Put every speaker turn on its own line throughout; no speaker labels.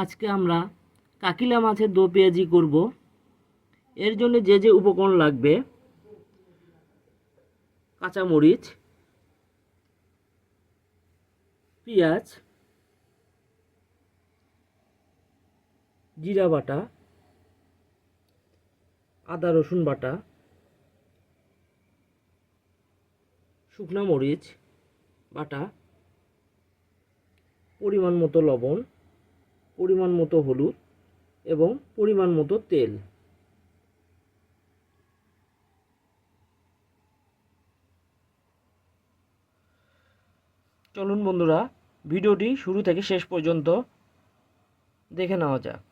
আজকে আমরা কাকিলা মাছের দো পেঁয়াজি করব। এর জন্য যে যে উপকরণ লাগবে, কাঁচামরিচ, পেঁয়াজ, জিরা বাটা, আদা রসুন বাটা, শুকনা মরিচ বাটা, পরিমাণ মতো লবণ পরিমাণ মতো হলুদ এবং পরিমাণ মতো তেল। চলুন বন্ধুরা, ভিডিওটি শুরু থেকে শেষ পর্যন্ত দেখে নেওয়া যাক।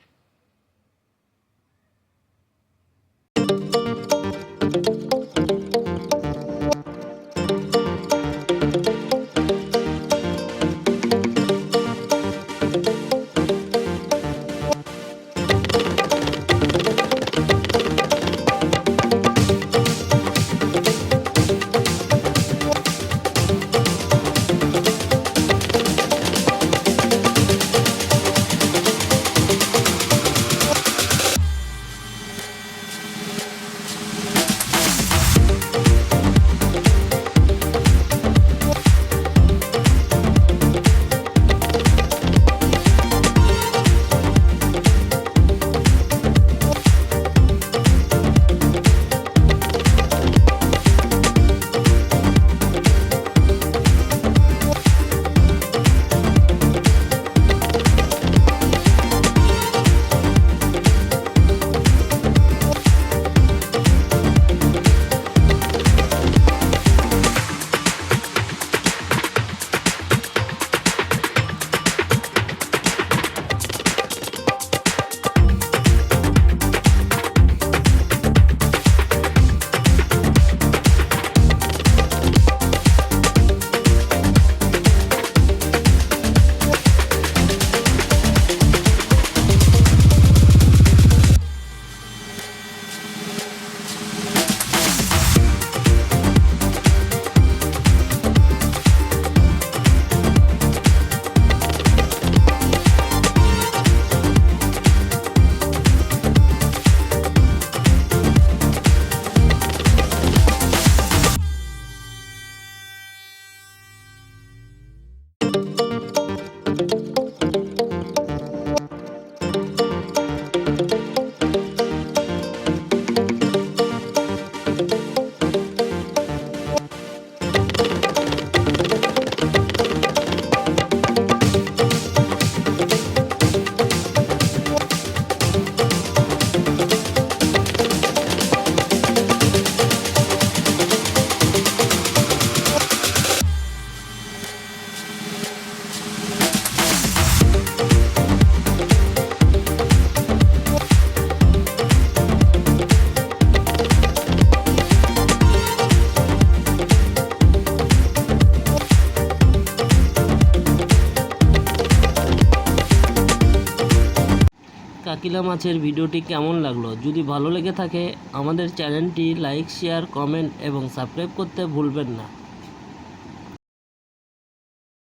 কাকিলা মাছের ভিডিওটি কেমন লাগল? যদি ভালো লেগে থাকে, আমাদের চ্যানেলটি লাইক, শেয়ার, কমেন্ট এবং সাবস্ক্রাইব করতে ভুলবেন না।